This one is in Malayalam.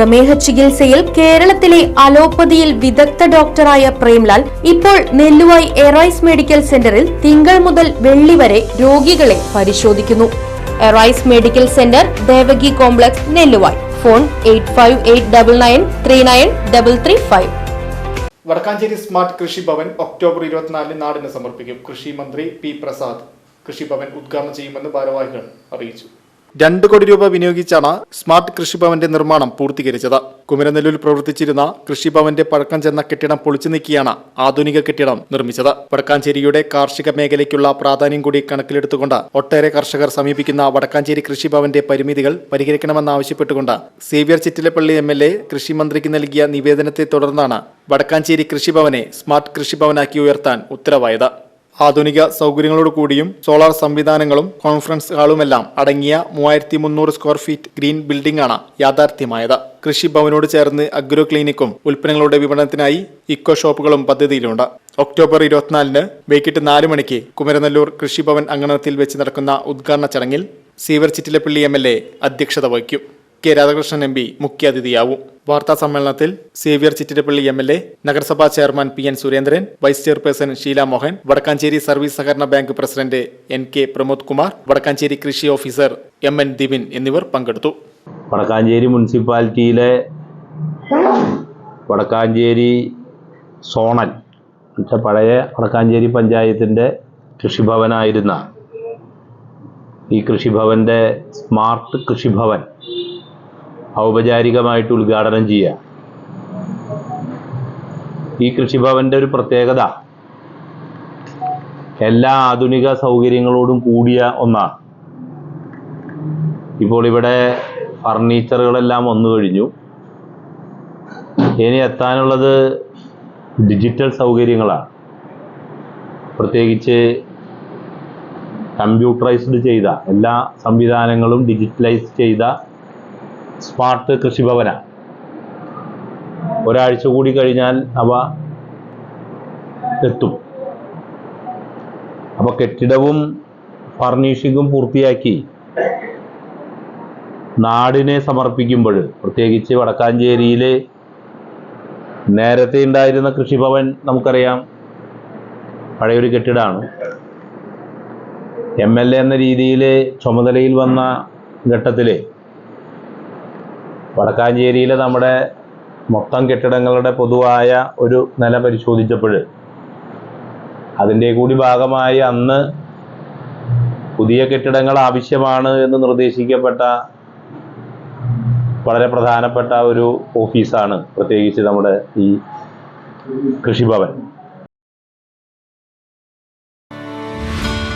പ്രമേഹ ചികിത്സയിൽ കേരളത്തിലെ അലോപ്പതിയിൽ വിദഗ്ധ ഡോക്ടറായ പ്രേംലാൽ ഇപ്പോൾ നെല്ലുവായി എറൈസ് മെഡിക്കൽ സെന്ററിൽ തിങ്കൾ മുതൽ വെള്ളി വരെ രോഗികളെ പരിശോധിക്കുന്നു. Arise medical centre Devaki complex Nelluvai. Phone eight Wadakkanchery smart Krishi Bhavan October ഇരുപത്തിനാലിന് നാടിന് സമർപ്പിക്കും. കൃഷി മന്ത്രി പി പ്രസാദ്. കൃഷിഭവൻ ഉദ്ഘാടനം ചെയ്യുമെന്ന് ഭാരവാഹികൾ അറിയിച്ചു. രണ്ട് കോടി രൂപ വിനിയോഗിച്ചാണ് സ്മാർട്ട് കൃഷിഭവന്റെ നിർമ്മാണം പൂർത്തീകരിച്ചത്. കുമരനെല്ലൂരിൽ പ്രവർത്തിച്ചിരുന്ന കൃഷിഭവന്റെ പഴക്കം ചെന്ന കെട്ടിടം പൊളിച്ചു നീക്കിയാണ് ആധുനിക കെട്ടിടം നിർമ്മിച്ചത്. വടക്കാഞ്ചേരിയുടെ കാർഷിക മേഖലയ്ക്കുള്ള പ്രാധാന്യം കൂടി കണക്കിലെടുത്തുകൊണ്ട് ഒട്ടേറെ കർഷകർ സമീപിക്കുന്ന വടക്കാഞ്ചേരി കൃഷിഭവന്റെ പരിമിതികൾ പരിഹരിക്കണമെന്നാവശ്യപ്പെട്ടുകൊണ്ട് Xavier Chittilappally M L A കൃഷിമന്ത്രിക്ക് നൽകിയ നിവേദനത്തെ തുടർന്നാണ് വടക്കാഞ്ചേരി കൃഷിഭവനെ സ്മാർട്ട് കൃഷിഭവനാക്കി ഉയർത്താൻ ഉത്തരവായത്. ആധുനിക സൗകര്യങ്ങളോട് കൂടിയും സോളാർ സംവിധാനങ്ങളും കോൺഫറൻസ് ഹാളുമെല്ലാം അടങ്ങിയ മൂവായിരത്തി മുന്നൂറ് സ്ക്വയർ ഫീറ്റ് ഗ്രീൻ ബിൽഡിംഗ് ആണ് യാഥാർത്ഥ്യമായത് കൃഷിഭവനോട് ചേർന്ന് അഗ്രോ ക്ലിനിക്കും ഉൽപ്പന്നങ്ങളുടെ വിപണനത്തിനായി ഇക്കോ ഷോപ്പുകളും പദ്ധതിയിലുണ്ട്. ഒക്ടോബർ ഇരുപത്തിനാലിന് വൈകിട്ട് നാല് മണിക്ക് കുമരനെല്ലൂർ കൃഷിഭവൻ അങ്കണത്തിൽ വെച്ച് നടക്കുന്ന ഉദ്ഘാടന ചടങ്ങിൽ Xavier Chittilappally M L A അധ്യക്ഷത വഹിക്കും. കെ രാധാകൃഷ്ണൻ എം പി മുഖ്യാതിഥിയാവും. വാർത്താ സമ്മേളനത്തിൽ Xavier Chittilappally M L A നഗരസഭാ chairman P N Surendran vice chairperson Sheela Mohan Wadakkanchery service സഹകരണ bank president N K Pramod Kumar Wadakkanchery കൃഷി ഓഫീസർ എം എൻ ദിവിൻ എന്നിവർ പങ്കെടുത്തു. വടക്കാഞ്ചേരി മുനിസിപ്പാലിറ്റിയിലെ വടക്കാഞ്ചേരി സോണൽ പഴയ വടക്കാഞ്ചേരി പഞ്ചായത്തിന്റെ കൃഷിഭവനായിരുന്ന ഈ കൃഷിഭവന്റെ സ്മാർട്ട് കൃഷിഭവൻ ഔപചാരികമായിട്ട് ഉദ്ഘാടനം ചെയ്യുക. ഈ കൃഷിഭവന്റെ ഒരു പ്രത്യേകത എല്ലാ ആധുനിക സൗകര്യങ്ങളോടും കൂടിയ ഒന്നാണ്. ഇപ്പോൾ ഇവിടെ ഫർണിച്ചറുകളെല്ലാം വന്നു കഴിഞ്ഞു. ഇനി എത്താനുള്ളത് ഡിജിറ്റൽ സൗകര്യങ്ങളാണ്. പ്രത്യേകിച്ച് കമ്പ്യൂട്ടറൈസ്ഡ് ചെയ്ത എല്ലാ സംവിധാനങ്ങളും ഡിജിറ്റലൈസ് ചെയ്ത സ്മാർട്ട് കൃഷിഭവന. ഒരാഴ്ച കൂടി കഴിഞ്ഞാൽ അവ എത്തും. അപ്പോൾ കെട്ടിടവും ഫർണിഷിങ്ങും പൂർത്തിയാക്കി നാടിനെ സമർപ്പിക്കുമ്പോൾ പ്രത്യേകിച്ച് വടക്കാഞ്ചേരിയിലെ നേരത്തെ ഉണ്ടായിരുന്ന കൃഷിഭവൻ നമുക്കറിയാം. പഴയൊരു കെട്ടിടമാണ് എം എൽ എ എന്ന രീതിയിൽ ചുമതലയിൽ വന്ന ഘട്ടത്തിൽ വടക്കാഞ്ചേരിയിലെ നമ്മുടെ മൊത്തം കെട്ടിടങ്ങളുടെ പൊതുവായ ഒരു നില പരിശോധിച്ചപ്പോൾ അതിന്റെ കൂടി ഭാഗമായി അന്ന് പുതിയ കെട്ടിടങ്ങൾ ആവശ്യമാണ് എന്ന് നിർദ്ദേശിക്കപ്പെട്ട വളരെ പ്രധാനപ്പെട്ട ഒരു ഓഫീസാണ് പ്രത്യേകിച്ച് നമ്മുടെ ഈ കൃഷിഭവൻ.